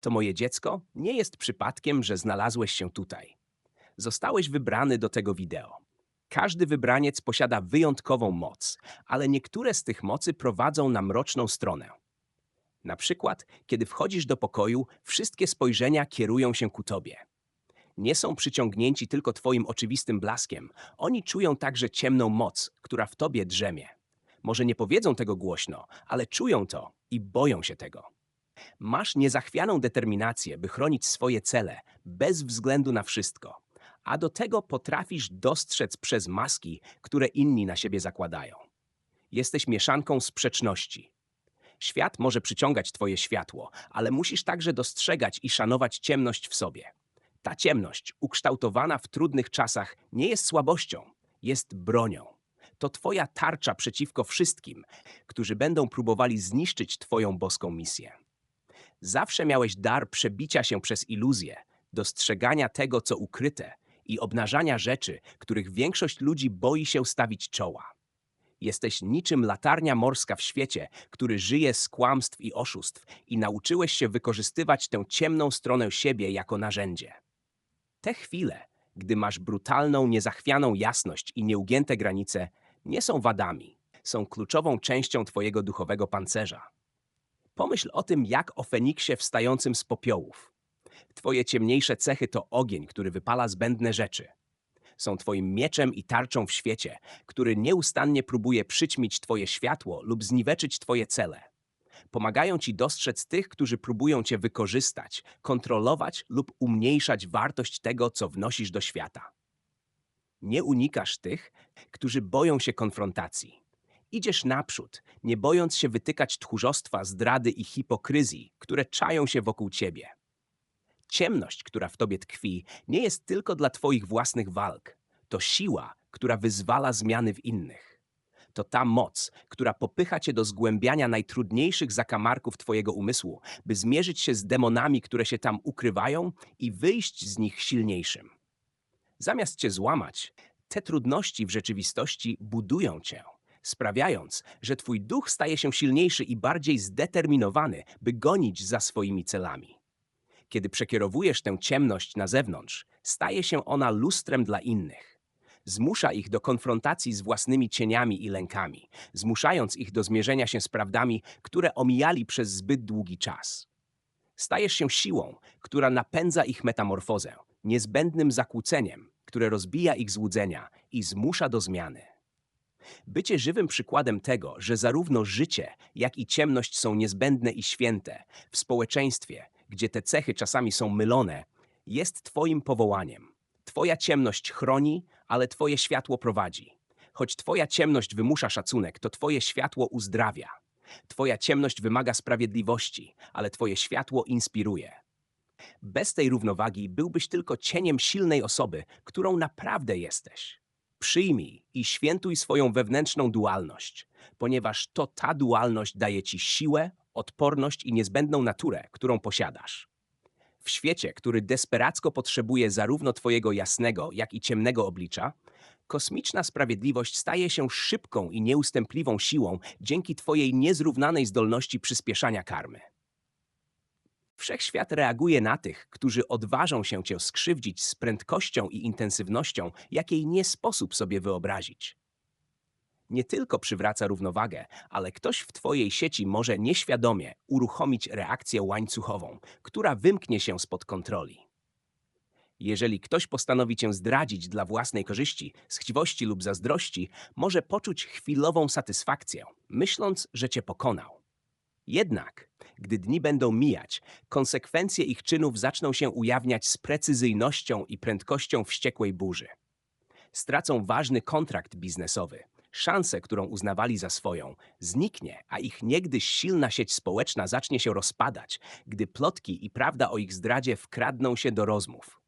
To moje dziecko nie jest przypadkiem, że znalazłeś się tutaj. Zostałeś wybrany do tego wideo. Każdy wybraniec posiada wyjątkową moc, ale niektóre z tych mocy prowadzą na mroczną stronę. Na przykład, kiedy wchodzisz do pokoju, wszystkie spojrzenia kierują się ku tobie. Nie są przyciągnięci tylko twoim oczywistym blaskiem, oni czują także ciemną moc, która w tobie drzemie. Może nie powiedzą tego głośno, ale czują to i boją się tego. Masz niezachwianą determinację, by chronić swoje cele, bez względu na wszystko. A do tego potrafisz dostrzec przez maski, które inni na siebie zakładają. Jesteś mieszanką sprzeczności. Świat może przyciągać Twoje światło, ale musisz także dostrzegać i szanować ciemność w sobie. Ta ciemność, ukształtowana w trudnych czasach, nie jest słabością, jest bronią. To Twoja tarcza przeciwko wszystkim, którzy będą próbowali zniszczyć Twoją boską misję. Zawsze miałeś dar przebicia się przez iluzję, dostrzegania tego, co ukryte i obnażania rzeczy, których większość ludzi boi się stawić czoła. Jesteś niczym latarnia morska w świecie, który żyje z kłamstw i oszustw i nauczyłeś się wykorzystywać tę ciemną stronę siebie jako narzędzie. Te chwile, gdy masz brutalną, niezachwianą jasność i nieugięte granice, nie są wadami, są kluczową częścią twojego duchowego pancerza. Pomyśl o tym, jak o Feniksie wstającym z popiołów. Twoje ciemniejsze cechy to ogień, który wypala zbędne rzeczy. Są twoim mieczem i tarczą w świecie, który nieustannie próbuje przyćmić twoje światło lub zniweczyć twoje cele. Pomagają ci dostrzec tych, którzy próbują cię wykorzystać, kontrolować lub umniejszać wartość tego, co wnosisz do świata. Nie unikasz tych, którzy boją się konfrontacji. Idziesz naprzód, nie bojąc się wytykać tchórzostwa, zdrady i hipokryzji, które czają się wokół ciebie. Ciemność, która w tobie tkwi, nie jest tylko dla twoich własnych walk. To siła, która wyzwala zmiany w innych. To ta moc, która popycha cię do zgłębiania najtrudniejszych zakamarków twojego umysłu, by zmierzyć się z demonami, które się tam ukrywają i wyjść z nich silniejszym. Zamiast cię złamać, te trudności w rzeczywistości budują cię, sprawiając, że twój duch staje się silniejszy i bardziej zdeterminowany, by gonić za swoimi celami. Kiedy przekierowujesz tę ciemność na zewnątrz, staje się ona lustrem dla innych. Zmusza ich do konfrontacji z własnymi cieniami i lękami, zmuszając ich do zmierzenia się z prawdami, które omijali przez zbyt długi czas. Stajesz się siłą, która napędza ich metamorfozę, niezbędnym zakłóceniem, które rozbija ich złudzenia i zmusza do zmiany. Bycie żywym przykładem tego, że zarówno życie, jak i ciemność są niezbędne i święte w społeczeństwie, gdzie te cechy czasami są mylone, jest Twoim powołaniem. Twoja ciemność chroni, ale Twoje światło prowadzi. Choć Twoja ciemność wymusza szacunek, to Twoje światło uzdrawia. Twoja ciemność wymaga sprawiedliwości, ale Twoje światło inspiruje. Bez tej równowagi byłbyś tylko cieniem silnej osoby, którą naprawdę jesteś. Przyjmij i świętuj swoją wewnętrzną dualność, ponieważ to ta dualność daje ci siłę, odporność i niezbędną naturę, którą posiadasz. W świecie, który desperacko potrzebuje zarówno Twojego jasnego, jak i ciemnego oblicza, kosmiczna sprawiedliwość staje się szybką i nieustępliwą siłą dzięki Twojej niezrównanej zdolności przyspieszania karmy. Wszechświat reaguje na tych, którzy odważą się Cię skrzywdzić z prędkością i intensywnością, jakiej nie sposób sobie wyobrazić nie tylko przywraca równowagę, ale ktoś w Twojej sieci może nieświadomie uruchomić reakcję łańcuchową, która wymknie się spod kontroli. Jeżeli ktoś postanowi Cię zdradzić dla własnej korzyści, z chciwości lub zazdrości, może poczuć chwilową satysfakcję, myśląc, że Cię pokonał. Jednak, gdy dni będą mijać, konsekwencje ich czynów zaczną się ujawniać z precyzyjnością i prędkością wściekłej burzy. Stracą ważny kontrakt biznesowy – szansę, którą uznawali za swoją, zniknie, a ich niegdyś silna sieć społeczna zacznie się rozpadać, gdy plotki i prawda o ich zdradzie wkradną się do rozmów.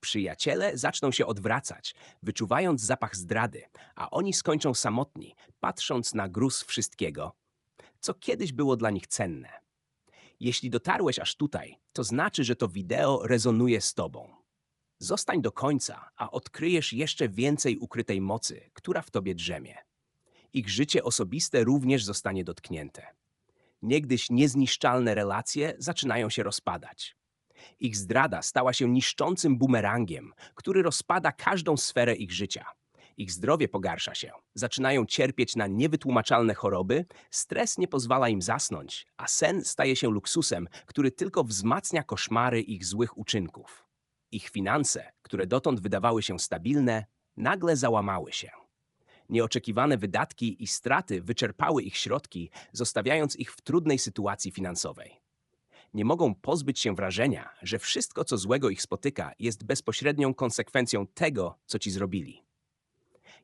Przyjaciele zaczną się odwracać, wyczuwając zapach zdrady, a oni skończą samotni, patrząc na gruz wszystkiego, co kiedyś było dla nich cenne. Jeśli dotarłeś aż tutaj, to znaczy, że to wideo rezonuje z tobą. Zostań do końca, a odkryjesz jeszcze więcej ukrytej mocy, która w tobie drzemie. Ich życie osobiste również zostanie dotknięte. Niegdyś niezniszczalne relacje zaczynają się rozpadać. Ich zdrada stała się niszczącym bumerangiem, który rozpada każdą sferę ich życia. Ich zdrowie pogarsza się, zaczynają cierpieć na niewytłumaczalne choroby, stres nie pozwala im zasnąć, a sen staje się luksusem, który tylko wzmacnia koszmary ich złych uczynków. Ich finanse, które dotąd wydawały się stabilne, nagle załamały się. Nieoczekiwane wydatki i straty wyczerpały ich środki, zostawiając ich w trudnej sytuacji finansowej. Nie mogą pozbyć się wrażenia, że wszystko, co złego ich spotyka, jest bezpośrednią konsekwencją tego, co ci zrobili.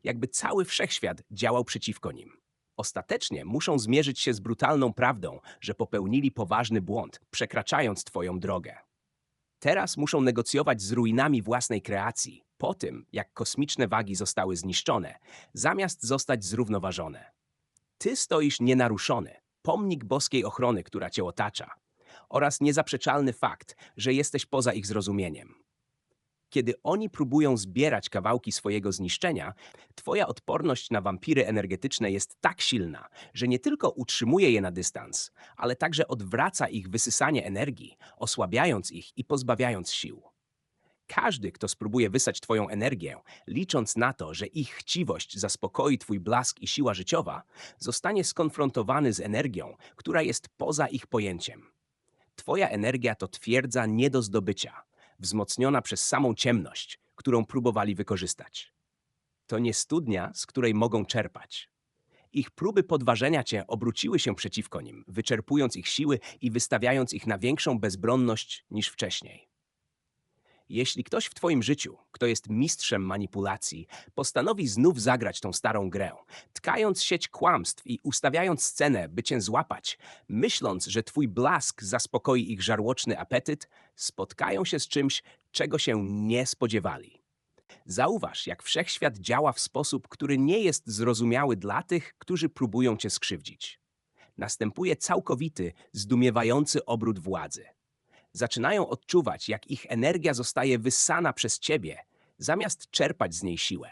Jakby cały wszechświat działał przeciwko nim. Ostatecznie muszą zmierzyć się z brutalną prawdą, że popełnili poważny błąd, przekraczając Twoją drogę. Teraz muszą negocjować z ruinami własnej kreacji, po tym, jak kosmiczne wagi zostały zniszczone, zamiast zostać zrównoważone. Ty stoisz nienaruszony, pomnik boskiej ochrony, która cię otacza, oraz niezaprzeczalny fakt, że jesteś poza ich zrozumieniem. Kiedy oni próbują zbierać kawałki swojego zniszczenia, twoja odporność na wampiry energetyczne jest tak silna, że nie tylko utrzymuje je na dystans, ale także odwraca ich wysysanie energii, osłabiając ich i pozbawiając sił. Każdy, kto spróbuje wysać twoją energię, licząc na to, że ich chciwość zaspokoi twój blask i siła życiowa, zostanie skonfrontowany z energią, która jest poza ich pojęciem. Twoja energia to twierdza nie do zdobycia, wzmocniona przez samą ciemność, którą próbowali wykorzystać. To nie studnia, z której mogą czerpać. Ich próby podważenia cię obróciły się przeciwko nim, wyczerpując ich siły i wystawiając ich na większą bezbronność niż wcześniej. Jeśli ktoś w Twoim życiu, kto jest mistrzem manipulacji, postanowi znów zagrać tą starą grę, tkając sieć kłamstw i ustawiając scenę, by Cię złapać, myśląc, że Twój blask zaspokoi ich żarłoczny apetyt, spotkają się z czymś, czego się nie spodziewali. Zauważ, jak wszechświat działa w sposób, który nie jest zrozumiały dla tych, którzy próbują Cię skrzywdzić. Następuje całkowity, zdumiewający obrót władzy zaczynają odczuwać, jak ich energia zostaje wyssana przez ciebie, zamiast czerpać z niej siłę.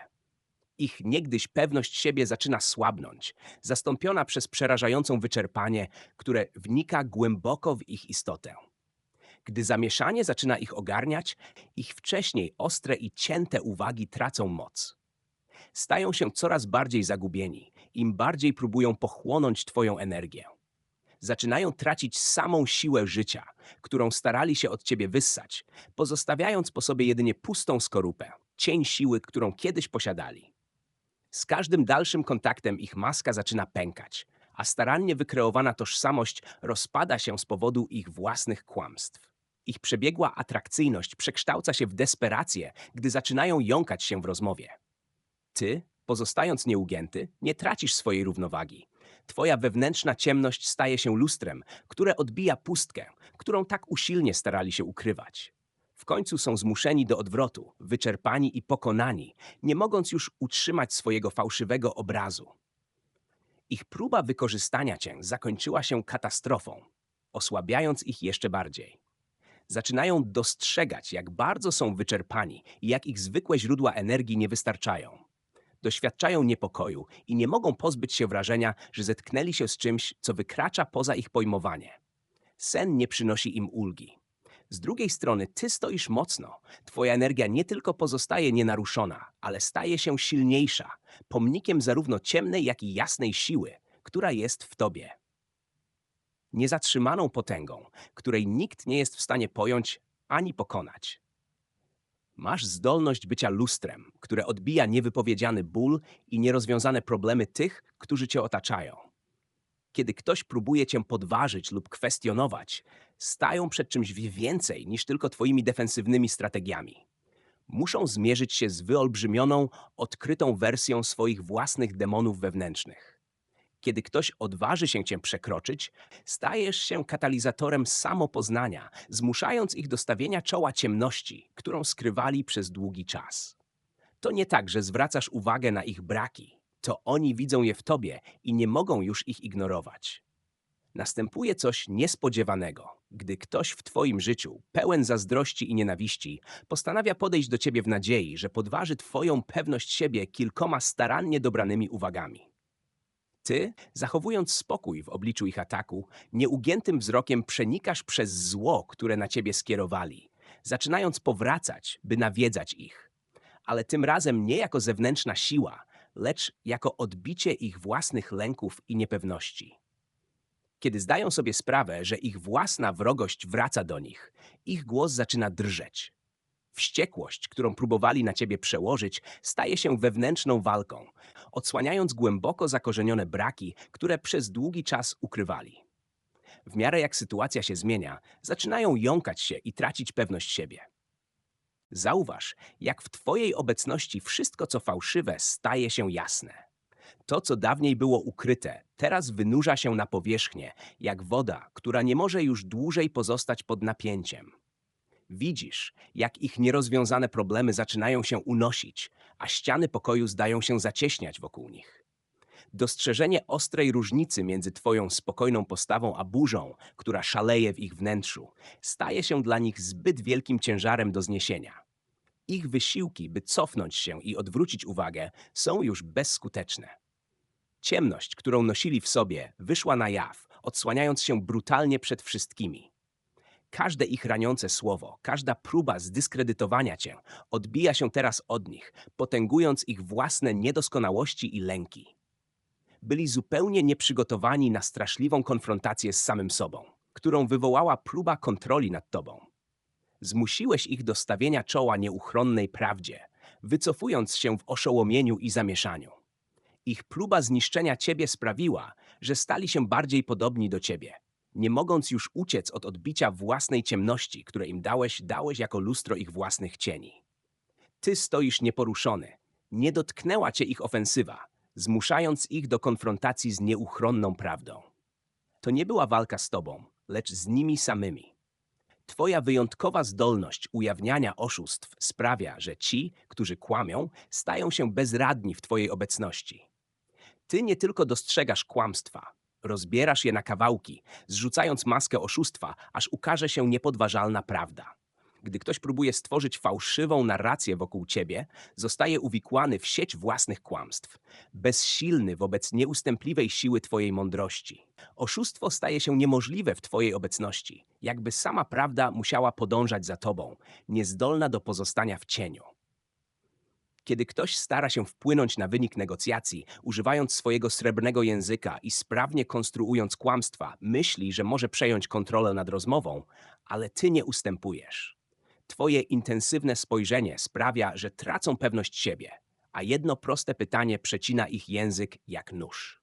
Ich niegdyś pewność siebie zaczyna słabnąć, zastąpiona przez przerażającą wyczerpanie, które wnika głęboko w ich istotę. Gdy zamieszanie zaczyna ich ogarniać, ich wcześniej ostre i cięte uwagi tracą moc. Stają się coraz bardziej zagubieni, im bardziej próbują pochłonąć Twoją energię zaczynają tracić samą siłę życia, którą starali się od ciebie wyssać, pozostawiając po sobie jedynie pustą skorupę, cień siły, którą kiedyś posiadali. Z każdym dalszym kontaktem ich maska zaczyna pękać, a starannie wykreowana tożsamość rozpada się z powodu ich własnych kłamstw. Ich przebiegła atrakcyjność przekształca się w desperację, gdy zaczynają jąkać się w rozmowie. Ty, pozostając nieugięty, nie tracisz swojej równowagi, Twoja wewnętrzna ciemność staje się lustrem, które odbija pustkę, którą tak usilnie starali się ukrywać. W końcu są zmuszeni do odwrotu, wyczerpani i pokonani, nie mogąc już utrzymać swojego fałszywego obrazu. Ich próba wykorzystania cię zakończyła się katastrofą, osłabiając ich jeszcze bardziej. Zaczynają dostrzegać, jak bardzo są wyczerpani i jak ich zwykłe źródła energii nie wystarczają doświadczają niepokoju i nie mogą pozbyć się wrażenia, że zetknęli się z czymś, co wykracza poza ich pojmowanie. Sen nie przynosi im ulgi. Z drugiej strony, ty stoisz mocno. Twoja energia nie tylko pozostaje nienaruszona, ale staje się silniejsza, pomnikiem zarówno ciemnej, jak i jasnej siły, która jest w tobie. Niezatrzymaną potęgą, której nikt nie jest w stanie pojąć ani pokonać. Masz zdolność bycia lustrem, które odbija niewypowiedziany ból i nierozwiązane problemy tych, którzy cię otaczają. Kiedy ktoś próbuje cię podważyć lub kwestionować, stają przed czymś więcej niż tylko twoimi defensywnymi strategiami. Muszą zmierzyć się z wyolbrzymioną, odkrytą wersją swoich własnych demonów wewnętrznych. Kiedy ktoś odważy się cię przekroczyć, stajesz się katalizatorem samopoznania, zmuszając ich do stawienia czoła ciemności, którą skrywali przez długi czas. To nie tak, że zwracasz uwagę na ich braki. To oni widzą je w tobie i nie mogą już ich ignorować. Następuje coś niespodziewanego, gdy ktoś w Twoim życiu, pełen zazdrości i nienawiści, postanawia podejść do Ciebie w nadziei, że podważy Twoją pewność siebie kilkoma starannie dobranymi uwagami. Ty, zachowując spokój w obliczu ich ataku, nieugiętym wzrokiem przenikasz przez zło, które na ciebie skierowali, zaczynając powracać, by nawiedzać ich. Ale tym razem nie jako zewnętrzna siła, lecz jako odbicie ich własnych lęków i niepewności. Kiedy zdają sobie sprawę, że ich własna wrogość wraca do nich, ich głos zaczyna drżeć. Wściekłość, którą próbowali na ciebie przełożyć, staje się wewnętrzną walką, odsłaniając głęboko zakorzenione braki, które przez długi czas ukrywali. W miarę jak sytuacja się zmienia, zaczynają jąkać się i tracić pewność siebie. Zauważ, jak w Twojej obecności wszystko, co fałszywe, staje się jasne. To, co dawniej było ukryte, teraz wynurza się na powierzchnię, jak woda, która nie może już dłużej pozostać pod napięciem. Widzisz, jak ich nierozwiązane problemy zaczynają się unosić, a ściany pokoju zdają się zacieśniać wokół nich. Dostrzeżenie ostrej różnicy między Twoją spokojną postawą a burzą, która szaleje w ich wnętrzu, staje się dla nich zbyt wielkim ciężarem do zniesienia. Ich wysiłki, by cofnąć się i odwrócić uwagę, są już bezskuteczne. Ciemność, którą nosili w sobie, wyszła na jaw, odsłaniając się brutalnie przed wszystkimi. Każde ich raniące słowo, każda próba zdyskredytowania cię odbija się teraz od nich, potęgując ich własne niedoskonałości i lęki. Byli zupełnie nieprzygotowani na straszliwą konfrontację z samym sobą, którą wywołała próba kontroli nad tobą. Zmusiłeś ich do stawienia czoła nieuchronnej prawdzie, wycofując się w oszołomieniu i zamieszaniu. Ich próba zniszczenia ciebie sprawiła, że stali się bardziej podobni do ciebie, nie mogąc już uciec od odbicia własnej ciemności, które im dałeś, dałeś jako lustro ich własnych cieni. Ty stoisz nieporuszony. Nie dotknęła cię ich ofensywa, zmuszając ich do konfrontacji z nieuchronną prawdą. To nie była walka z tobą, lecz z nimi samymi. Twoja wyjątkowa zdolność ujawniania oszustw sprawia, że ci, którzy kłamią, stają się bezradni w Twojej obecności. Ty nie tylko dostrzegasz kłamstwa, rozbierasz je na kawałki, zrzucając maskę oszustwa, aż ukaże się niepodważalna prawda. Gdy ktoś próbuje stworzyć fałszywą narrację wokół ciebie, zostaje uwikłany w sieć własnych kłamstw, bezsilny wobec nieustępliwej siły twojej mądrości. Oszustwo staje się niemożliwe w twojej obecności, jakby sama prawda musiała podążać za tobą, niezdolna do pozostania w cieniu. Kiedy ktoś stara się wpłynąć na wynik negocjacji, używając swojego srebrnego języka i sprawnie konstruując kłamstwa, myśli, że może przejąć kontrolę nad rozmową, ale ty nie ustępujesz. Twoje intensywne spojrzenie sprawia, że tracą pewność siebie, a jedno proste pytanie przecina ich język jak nóż.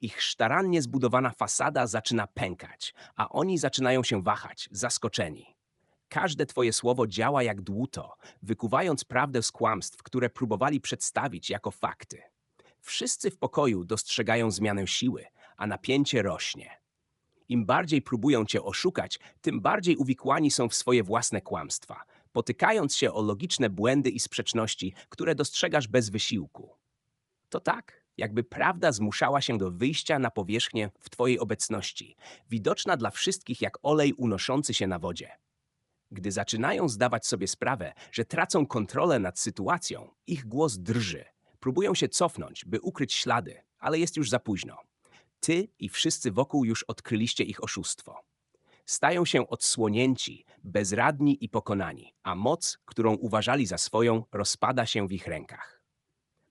Ich starannie zbudowana fasada zaczyna pękać, a oni zaczynają się wahać, zaskoczeni. Każde twoje słowo działa jak dłuto, wykuwając prawdę z kłamstw, które próbowali przedstawić jako fakty. Wszyscy w pokoju dostrzegają zmianę siły, a napięcie rośnie. Im bardziej próbują cię oszukać, tym bardziej uwikłani są w swoje własne kłamstwa, potykając się o logiczne błędy i sprzeczności, które dostrzegasz bez wysiłku. To tak, jakby prawda zmuszała się do wyjścia na powierzchnię w twojej obecności, widoczna dla wszystkich jak olej unoszący się na wodzie. Gdy zaczynają zdawać sobie sprawę, że tracą kontrolę nad sytuacją, ich głos drży. Próbują się cofnąć, by ukryć ślady, ale jest już za późno. Ty i wszyscy wokół już odkryliście ich oszustwo. Stają się odsłonięci, bezradni i pokonani, a moc, którą uważali za swoją, rozpada się w ich rękach.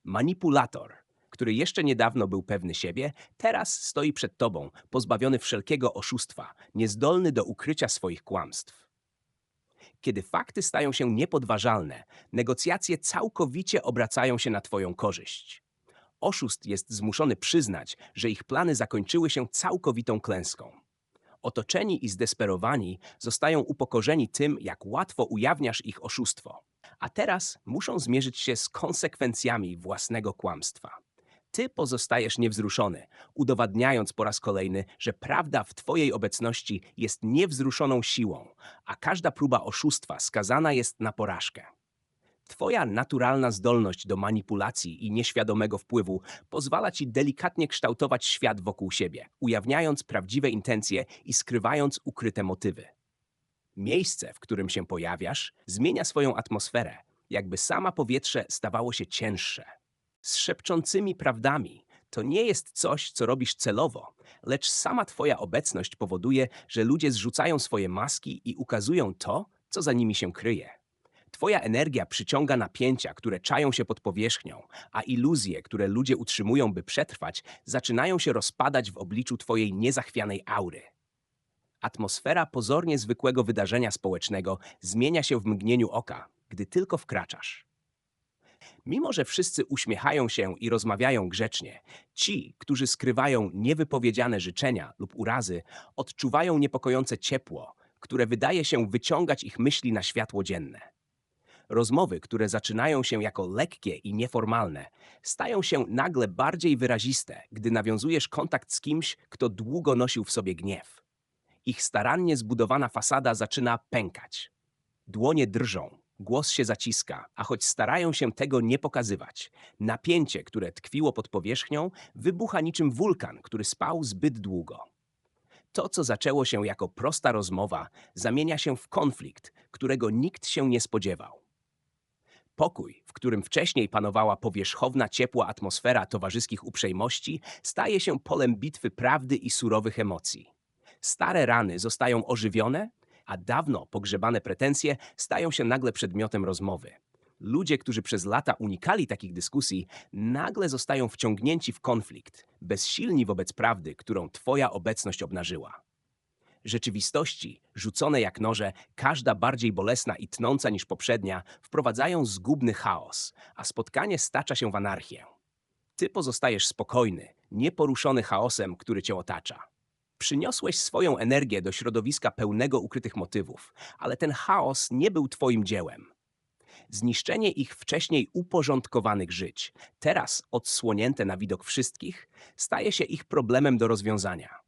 Manipulator, który jeszcze niedawno był pewny siebie, teraz stoi przed tobą, pozbawiony wszelkiego oszustwa, niezdolny do ukrycia swoich kłamstw. Kiedy fakty stają się niepodważalne, negocjacje całkowicie obracają się na Twoją korzyść. Oszust jest zmuszony przyznać, że ich plany zakończyły się całkowitą klęską. Otoczeni i zdesperowani zostają upokorzeni tym, jak łatwo ujawniasz ich oszustwo. A teraz muszą zmierzyć się z konsekwencjami własnego kłamstwa. Ty pozostajesz niewzruszony, udowadniając po raz kolejny, że prawda w Twojej obecności jest niewzruszoną siłą, a każda próba oszustwa skazana jest na porażkę. Twoja naturalna zdolność do manipulacji i nieświadomego wpływu pozwala ci delikatnie kształtować świat wokół siebie, ujawniając prawdziwe intencje i skrywając ukryte motywy. Miejsce, w którym się pojawiasz, zmienia swoją atmosferę, jakby sama powietrze stawało się cięższe. Z szepczącymi prawdami To nie jest coś, co robisz celowo, lecz sama Twoja obecność powoduje, że ludzie zrzucają swoje maski i ukazują to, co za nimi się kryje. Twoja energia przyciąga napięcia, które czają się pod powierzchnią, a iluzje, które ludzie utrzymują, by przetrwać, zaczynają się rozpadać w obliczu Twojej niezachwianej aury. Atmosfera pozornie zwykłego wydarzenia społecznego zmienia się w mgnieniu oka, gdy tylko wkraczasz. Mimo, że wszyscy uśmiechają się i rozmawiają grzecznie, ci, którzy skrywają niewypowiedziane życzenia lub urazy, odczuwają niepokojące ciepło, które wydaje się wyciągać ich myśli na światło dzienne. Rozmowy, które zaczynają się jako lekkie i nieformalne, stają się nagle bardziej wyraziste, gdy nawiązujesz kontakt z kimś, kto długo nosił w sobie gniew. Ich starannie zbudowana fasada zaczyna pękać. Dłonie drżą, głos się zaciska, a choć starają się tego nie pokazywać, napięcie, które tkwiło pod powierzchnią, wybucha niczym wulkan, który spał zbyt długo. To, co zaczęło się jako prosta rozmowa, zamienia się w konflikt, którego nikt się nie spodziewał. Pokój, w którym wcześniej panowała powierzchowna, ciepła atmosfera towarzyskich uprzejmości, staje się polem bitwy prawdy i surowych emocji. Stare rany zostają ożywione, a dawno pogrzebane pretensje stają się nagle przedmiotem rozmowy. Ludzie, którzy przez lata unikali takich dyskusji, nagle zostają wciągnięci w konflikt, bezsilni wobec prawdy, którą Twoja obecność obnażyła. Rzeczywistości, rzucone jak noże, każda bardziej bolesna i tnąca niż poprzednia, wprowadzają zgubny chaos, a spotkanie stacza się w anarchię. Ty pozostajesz spokojny, nieporuszony chaosem, który cię otacza. Przyniosłeś swoją energię do środowiska pełnego ukrytych motywów, ale ten chaos nie był twoim dziełem. Zniszczenie ich wcześniej uporządkowanych żyć, teraz odsłonięte na widok wszystkich, staje się ich problemem do rozwiązania.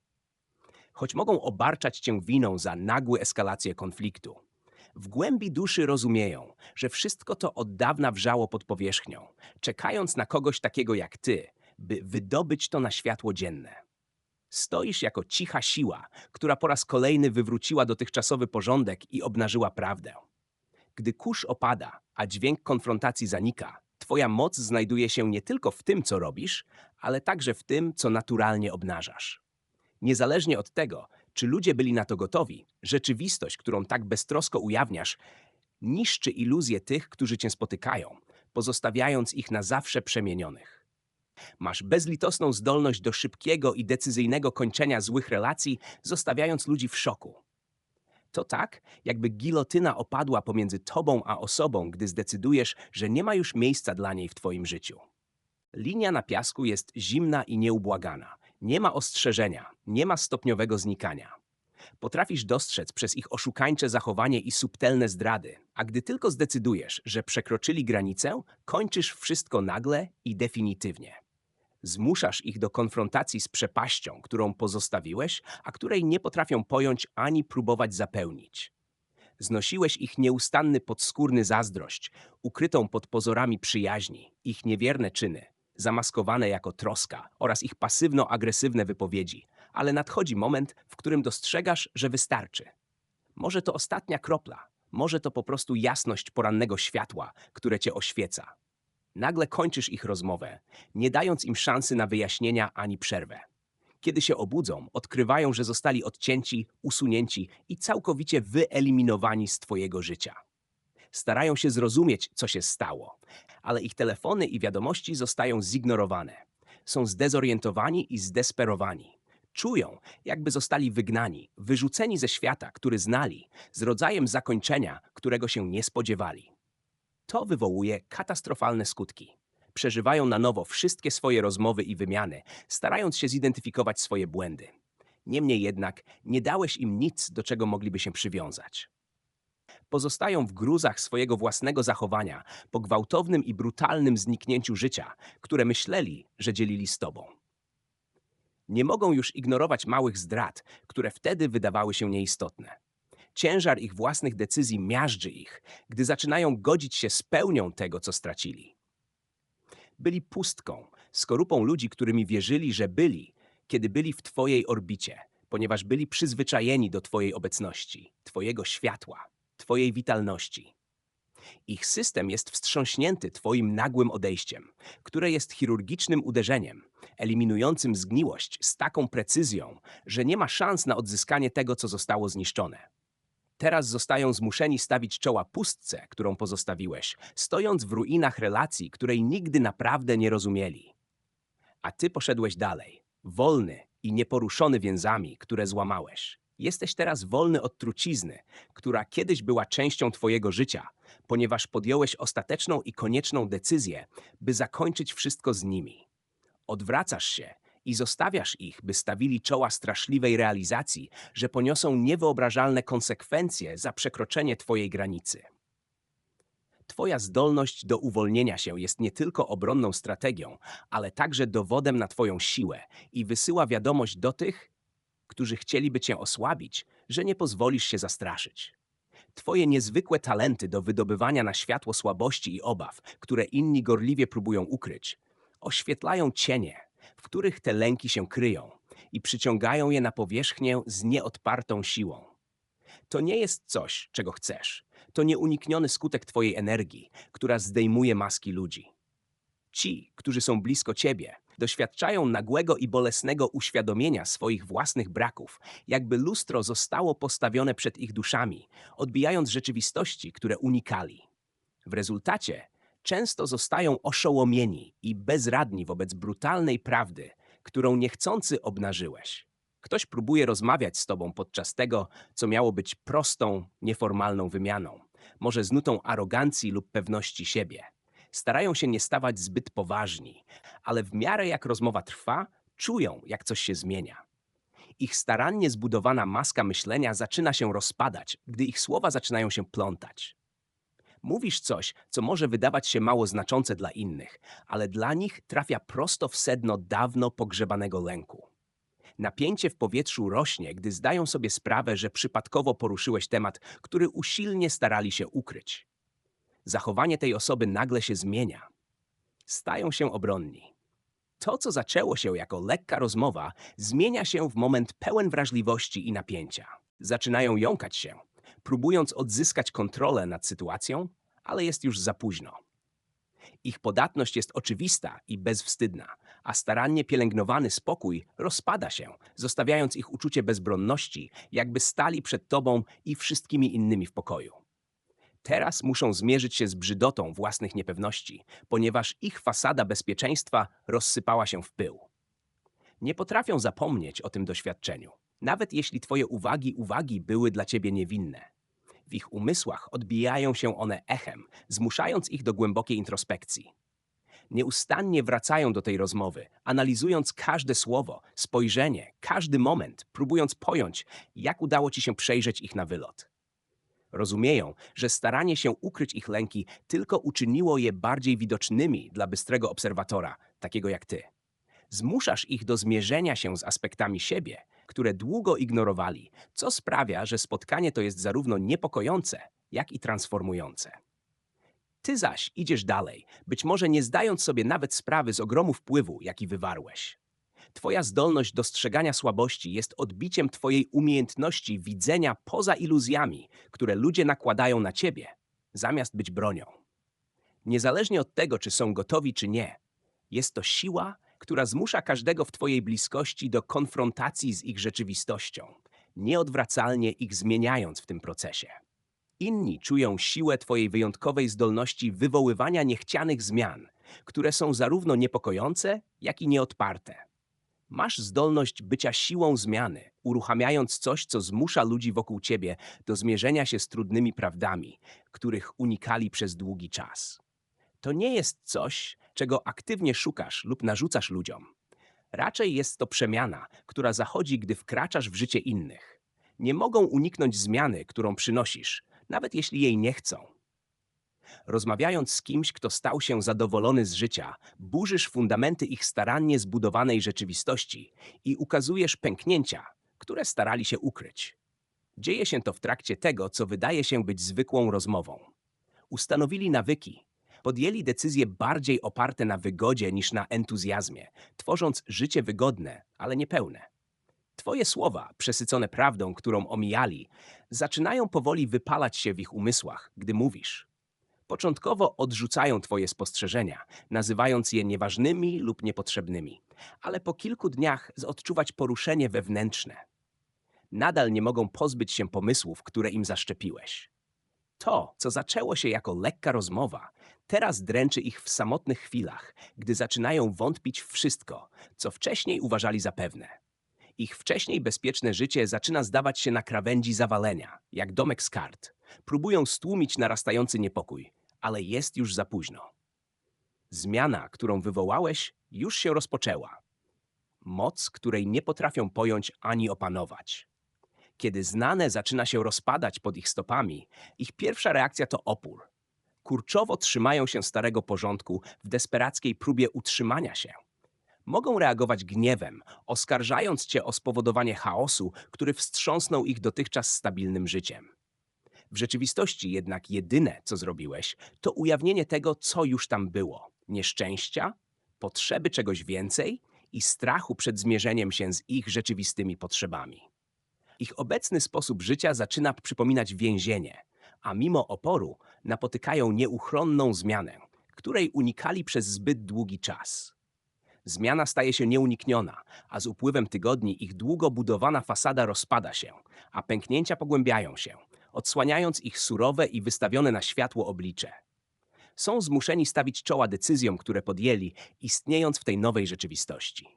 Choć mogą obarczać cię winą za nagłe eskalacje konfliktu, w głębi duszy rozumieją, że wszystko to od dawna wrzało pod powierzchnią, czekając na kogoś takiego jak ty, by wydobyć to na światło dzienne. Stoisz jako cicha siła, która po raz kolejny wywróciła dotychczasowy porządek i obnażyła prawdę. Gdy kurz opada, a dźwięk konfrontacji zanika, twoja moc znajduje się nie tylko w tym, co robisz, ale także w tym, co naturalnie obnażasz. Niezależnie od tego, czy ludzie byli na to gotowi, rzeczywistość, którą tak beztrosko ujawniasz, niszczy iluzje tych, którzy cię spotykają, pozostawiając ich na zawsze przemienionych. Masz bezlitosną zdolność do szybkiego i decyzyjnego kończenia złych relacji, zostawiając ludzi w szoku. To tak, jakby gilotyna opadła pomiędzy tobą a osobą, gdy zdecydujesz, że nie ma już miejsca dla niej w twoim życiu. Linia na piasku jest zimna i nieubłagana. Nie ma ostrzeżenia, nie ma stopniowego znikania. Potrafisz dostrzec przez ich oszukańcze zachowanie i subtelne zdrady, a gdy tylko zdecydujesz, że przekroczyli granicę, kończysz wszystko nagle i definitywnie. Zmuszasz ich do konfrontacji z przepaścią, którą pozostawiłeś, a której nie potrafią pojąć ani próbować zapełnić. Znosiłeś ich nieustanny podskórny zazdrość, ukrytą pod pozorami przyjaźni, ich niewierne czyny, zamaskowane jako troska oraz ich pasywno-agresywne wypowiedzi, ale nadchodzi moment, w którym dostrzegasz, że wystarczy. Może to ostatnia kropla, może to po prostu jasność porannego światła, które cię oświeca. Nagle kończysz ich rozmowę, nie dając im szansy na wyjaśnienia ani przerwę. Kiedy się obudzą, odkrywają, że zostali odcięci, usunięci i całkowicie wyeliminowani z Twojego życia. Starają się zrozumieć, co się stało, ale ich telefony i wiadomości zostają zignorowane. Są zdezorientowani i zdesperowani. Czują, jakby zostali wygnani, wyrzuceni ze świata, który znali, z rodzajem zakończenia, którego się nie spodziewali. To wywołuje katastrofalne skutki. Przeżywają na nowo wszystkie swoje rozmowy i wymiany, starając się zidentyfikować swoje błędy. Niemniej jednak nie dałeś im nic, do czego mogliby się przywiązać. Pozostają w gruzach swojego własnego zachowania po gwałtownym i brutalnym zniknięciu życia, które myśleli, że dzielili z tobą. Nie mogą już ignorować małych zdrad, które wtedy wydawały się nieistotne. Ciężar ich własnych decyzji miażdży ich, gdy zaczynają godzić się z pełnią tego, co stracili. Byli pustką, skorupą ludzi, którymi wierzyli, że byli, kiedy byli w Twojej orbicie, ponieważ byli przyzwyczajeni do Twojej obecności, Twojego światła, Twojej witalności. Ich system jest wstrząśnięty Twoim nagłym odejściem, które jest chirurgicznym uderzeniem, eliminującym zgniłość z taką precyzją, że nie ma szans na odzyskanie tego, co zostało zniszczone. Teraz zostają zmuszeni stawić czoła pustce, którą pozostawiłeś, stojąc w ruinach relacji, której nigdy naprawdę nie rozumieli. A ty poszedłeś dalej, wolny i nieporuszony więzami, które złamałeś. Jesteś teraz wolny od trucizny, która kiedyś była częścią twojego życia, ponieważ podjąłeś ostateczną i konieczną decyzję, by zakończyć wszystko z nimi. Odwracasz się i zostawiasz ich, by stawili czoła straszliwej realizacji, że poniosą niewyobrażalne konsekwencje za przekroczenie twojej granicy. Twoja zdolność do uwolnienia się jest nie tylko obronną strategią, ale także dowodem na Twoją siłę i wysyła wiadomość do tych, którzy chcieliby Cię osłabić, że nie pozwolisz się zastraszyć. Twoje niezwykłe talenty do wydobywania na światło słabości i obaw, które inni gorliwie próbują ukryć, oświetlają cienie, w których te lęki się kryją i przyciągają je na powierzchnię z nieodpartą siłą. To nie jest coś, czego chcesz. To nieunikniony skutek Twojej energii, która zdejmuje maski ludzi. Ci, którzy są blisko Ciebie, doświadczają nagłego i bolesnego uświadomienia swoich własnych braków, jakby lustro zostało postawione przed ich duszami, odbijając rzeczywistości, które unikali. W rezultacie często zostają oszołomieni i bezradni wobec brutalnej prawdy, którą niechcący obnażyłeś. Ktoś próbuje rozmawiać z tobą podczas tego, co miało być prostą, nieformalną wymianą, może z nutą arogancji lub pewności siebie. Starają się nie stawać zbyt poważni, ale w miarę jak rozmowa trwa, czują, jak coś się zmienia. Ich starannie zbudowana maska myślenia zaczyna się rozpadać, gdy ich słowa zaczynają się plątać. Mówisz coś, co może wydawać się mało znaczące dla innych, ale dla nich trafia prosto w sedno dawno pogrzebanego lęku. Napięcie w powietrzu rośnie, gdy zdają sobie sprawę, że przypadkowo poruszyłeś temat, który usilnie starali się ukryć. Zachowanie tej osoby nagle się zmienia. Stają się obronni. To, co zaczęło się jako lekka rozmowa, zmienia się w moment pełen wrażliwości i napięcia. Zaczynają jąkać się, próbując odzyskać kontrolę nad sytuacją, ale jest już za późno. Ich podatność jest oczywista i bezwstydna, a starannie pielęgnowany spokój rozpada się, zostawiając ich uczucie bezbronności, jakby stali przed tobą i wszystkimi innymi w pokoju. Teraz muszą zmierzyć się z brzydotą własnych niepewności, ponieważ ich fasada bezpieczeństwa rozsypała się w pył. Nie potrafią zapomnieć o tym doświadczeniu, nawet jeśli twoje uwagi uwagi były dla ciebie niewinne. W ich umysłach odbijają się one echem, zmuszając ich do głębokiej introspekcji. Nieustannie wracają do tej rozmowy, analizując każde słowo, spojrzenie, każdy moment, próbując pojąć, jak udało ci się przejrzeć ich na wylot. Rozumieją, że staranie się ukryć ich lęki tylko uczyniło je bardziej widocznymi dla bystrego obserwatora, takiego jak ty. Zmuszasz ich do zmierzenia się z aspektami siebie, które długo ignorowali, co sprawia, że spotkanie to jest zarówno niepokojące, jak i transformujące. Ty zaś idziesz dalej, być może nie zdając sobie nawet sprawy z ogromu wpływu, jaki wywarłeś. Twoja zdolność dostrzegania słabości jest odbiciem Twojej umiejętności widzenia poza iluzjami, które ludzie nakładają na Ciebie, zamiast być bronią. Niezależnie od tego, czy są gotowi, czy nie, jest to siła, która zmusza każdego w Twojej bliskości do konfrontacji z ich rzeczywistością, nieodwracalnie ich zmieniając w tym procesie. Inni czują siłę Twojej wyjątkowej zdolności wywoływania niechcianych zmian, które są zarówno niepokojące, jak i nieodparte. Masz zdolność bycia siłą zmiany, uruchamiając coś, co zmusza ludzi wokół ciebie do zmierzenia się z trudnymi prawdami, których unikali przez długi czas. To nie jest coś, czego aktywnie szukasz lub narzucasz ludziom. Raczej jest to przemiana, która zachodzi, gdy wkraczasz w życie innych. Nie mogą uniknąć zmiany, którą przynosisz, nawet jeśli jej nie chcą. Rozmawiając z kimś, kto stał się zadowolony z życia, burzysz fundamenty ich starannie zbudowanej rzeczywistości i ukazujesz pęknięcia, które starali się ukryć. Dzieje się to w trakcie tego, co wydaje się być zwykłą rozmową. Ustanowili nawyki, podjęli decyzje bardziej oparte na wygodzie niż na entuzjazmie, tworząc życie wygodne, ale niepełne. Twoje słowa, przesycone prawdą, którą omijali, zaczynają powoli wypalać się w ich umysłach, gdy mówisz. Początkowo odrzucają Twoje spostrzeżenia, nazywając je nieważnymi lub niepotrzebnymi, ale po kilku dniach odczuwać poruszenie wewnętrzne. Nadal nie mogą pozbyć się pomysłów, które im zaszczepiłeś. To, co zaczęło się jako lekka rozmowa, teraz dręczy ich w samotnych chwilach, gdy zaczynają wątpić w wszystko, co wcześniej uważali za pewne. Ich wcześniej bezpieczne życie zaczyna zdawać się na krawędzi zawalenia, jak domek z kart. Próbują stłumić narastający niepokój, ale jest już za późno. Zmiana, którą wywołałeś, już się rozpoczęła. Moc, której nie potrafią pojąć ani opanować. Kiedy znane zaczyna się rozpadać pod ich stopami, ich pierwsza reakcja to opór. Kurczowo trzymają się starego porządku w desperackiej próbie utrzymania się. Mogą reagować gniewem, oskarżając cię o spowodowanie chaosu, który wstrząsnął ich dotychczas stabilnym życiem. W rzeczywistości jednak jedyne, co zrobiłeś, to ujawnienie tego, co już tam było: nieszczęścia, potrzeby czegoś więcej i strachu przed zmierzeniem się z ich rzeczywistymi potrzebami. Ich obecny sposób życia zaczyna przypominać więzienie, a mimo oporu napotykają nieuchronną zmianę, której unikali przez zbyt długi czas. Zmiana staje się nieunikniona, a z upływem tygodni ich długo budowana fasada rozpada się, a pęknięcia pogłębiają się, odsłaniając ich surowe i wystawione na światło oblicze. Są zmuszeni stawić czoła decyzjom, które podjęli, istniejąc w tej nowej rzeczywistości.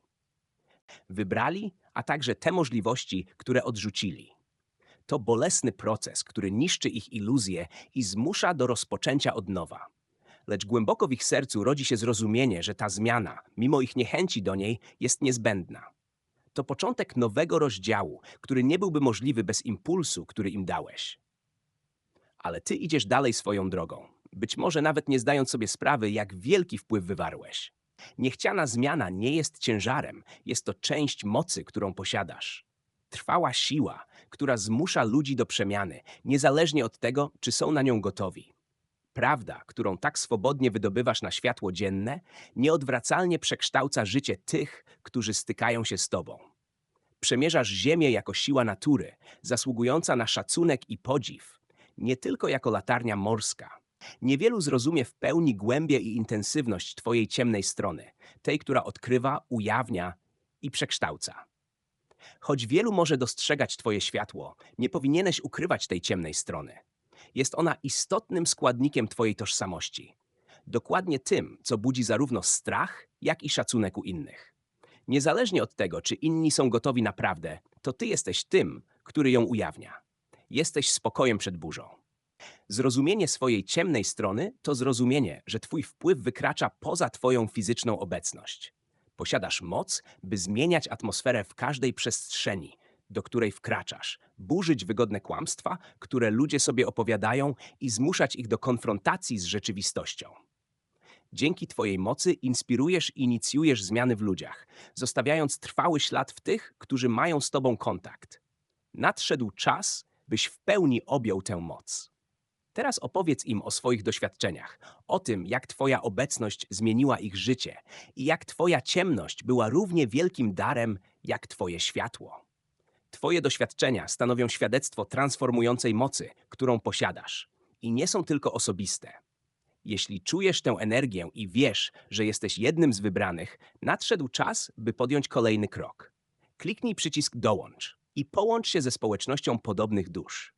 Wybrali, a także te możliwości, które odrzucili. To bolesny proces, który niszczy ich iluzje i zmusza do rozpoczęcia od nowa. Lecz głęboko w ich sercu rodzi się zrozumienie, że ta zmiana, mimo ich niechęci do niej, jest niezbędna. To początek nowego rozdziału, który nie byłby możliwy bez impulsu, który im dałeś. Ale ty idziesz dalej swoją drogą, być może nawet nie zdając sobie sprawy, jak wielki wpływ wywarłeś. Niechciana zmiana nie jest ciężarem, jest to część mocy, którą posiadasz. Trwała siła, która zmusza ludzi do przemiany, niezależnie od tego, czy są na nią gotowi. Prawda, którą tak swobodnie wydobywasz na światło dzienne, nieodwracalnie przekształca życie tych, którzy stykają się z tobą. Przemierzasz Ziemię jako siła natury, zasługująca na szacunek i podziw, nie tylko jako latarnia morska. Niewielu zrozumie w pełni głębię i intensywność Twojej ciemnej strony, tej, która odkrywa, ujawnia i przekształca. Choć wielu może dostrzegać Twoje światło, nie powinieneś ukrywać tej ciemnej strony. Jest ona istotnym składnikiem Twojej tożsamości. Dokładnie tym, co budzi zarówno strach, jak i szacunek u innych. Niezależnie od tego, czy inni są gotowi naprawdę, to Ty jesteś tym, który ją ujawnia. Jesteś spokojem przed burzą. Zrozumienie swojej ciemnej strony to zrozumienie, że Twój wpływ wykracza poza Twoją fizyczną obecność. Posiadasz moc, by zmieniać atmosferę w każdej przestrzeni, do której wkraczasz, burzyć wygodne kłamstwa, które ludzie sobie opowiadają i zmuszać ich do konfrontacji z rzeczywistością. Dzięki Twojej mocy inspirujesz i inicjujesz zmiany w ludziach, zostawiając trwały ślad w tych, którzy mają z Tobą kontakt. Nadszedł czas, byś w pełni objął tę moc. Teraz opowiedz im o swoich doświadczeniach, o tym, jak Twoja obecność zmieniła ich życie i jak Twoja ciemność była równie wielkim darem jak Twoje światło. Twoje doświadczenia stanowią świadectwo transformującej mocy, którą posiadasz, i nie są tylko osobiste. Jeśli czujesz tę energię i wiesz, że jesteś jednym z wybranych, nadszedł czas, by podjąć kolejny krok. Kliknij przycisk Dołącz i połącz się ze społecznością podobnych dusz.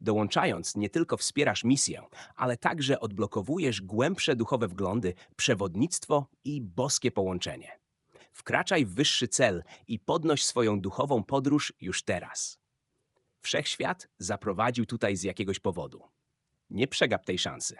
Dołączając, nie tylko wspierasz misję, ale także odblokowujesz głębsze duchowe wglądy, przewodnictwo i boskie połączenie. Wkraczaj w wyższy cel i podnoś swoją duchową podróż już teraz. Wszechświat zaprowadził tutaj z jakiegoś powodu. Nie przegap tej szansy.